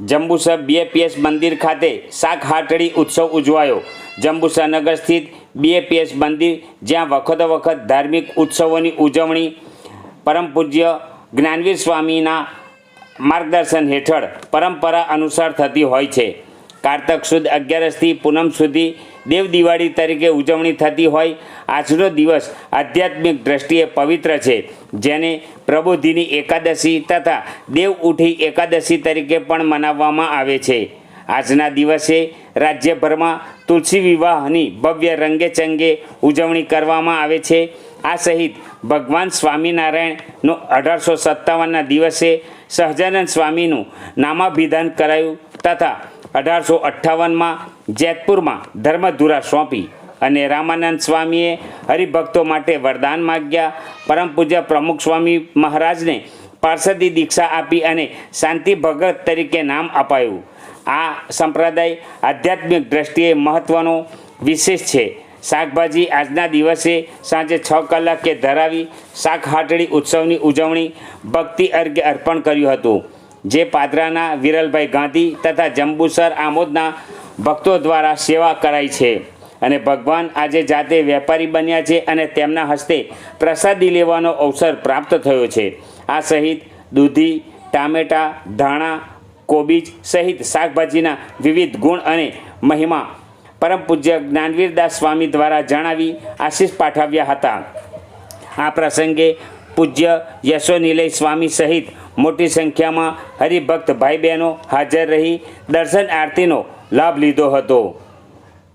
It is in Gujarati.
જંબુસર બીએપીએસ મંદિર ખાતે શાક હાટડી ઉત્સવ ઉજવાયો. જંબુસર નગર સ્થિત બીએપીએસ મંદિર, જ્યાં વખતો વખત ધાર્મિક ઉત્સવોની ઉજવણી, પરમ પૂજ્ય જ્ઞાનવીર સ્વામીના માર્ગદર્શન હેઠળ પરંપરા અનુસાર થતી હોય છે. કારતક સુદ અગિયારસથી પૂનમ સુધી દેવ દિવાળી તરીકે ઉજવણી થતી હોય. આજનો દિવસ આધ્યાત્મિક દ્રષ્ટિએ પવિત્ર છે. જેને પ્રબોધિની એકાદશી તથા દેવ ઉઠી એકાદશી તરીકે પણ મનાવવામાં આવે છે. આજના દિવસે રાજ્યભરમાં તુલસી વિવાહની ભવ્ય રંગે ચંગે ઉજવણી કરવામાં આવે છે. આ સહિત ભગવાન સ્વામિનારાયણનો અઢારસો સત્તાવનના દિવસે સહજાનંદ સ્વામીનું નામાભિધાન કરાયું તથા અઢારસો અઠ્ઠાવનમાં જેતપુરમાં ધર્મધુરા સોંપી અને રામાનંદ સ્વામીએ હરિભક્તો માટે વરદાન માગ્યા. પરમ પૂજ્ય પ્રમુખ સ્વામી મહારાજને પાર્ષદી દીક્ષા આપી અને શાંતિ ભગત તરીકે નામ અપાયું. આ સંપ્રદાય આધ્યાત્મિક દ્રષ્ટિએ મહત્ત્વનો વિશેષ છે. શાકભાજી આજના દિવસે સાંજે છ કલાકે ધરાવી શાક હાટડી ઉત્સવની ઉજવણી ભક્તિ અર્ઘ્ય અર્પણ કર્યું હતું. જે પાદરાના વિરલભાઈ ગાંધી તથા જંબુસર આમોદના ભક્તો દ્વારા સેવા કરાઈ છે. અને ભગવાન આજે જાતે વેપારી બન્યા છે અને તેમના હસ્તે પ્રસાદી લેવાનો અવસર પ્રાપ્ત થયો છે. આ સહિત દૂધી, ટામેટાં, ધાણા, કોબીજ સહિત શાકભાજીના વિવિધ ગુણ અને મહિમા પરમ પૂજ્ય જ્ઞાનવીરદાસ સ્વામી દ્વારા જણાવી આશીષ પાઠવ્યા હતા. આ પ્રસંગે પૂજ્ય યશોનિલય સ્વામી સહિત મોટી સંખ્યામાં હરિભક્ત ભાઈ બહેનો હાજર રહી દર્શન આરતીનો લાભ લીધો હતો.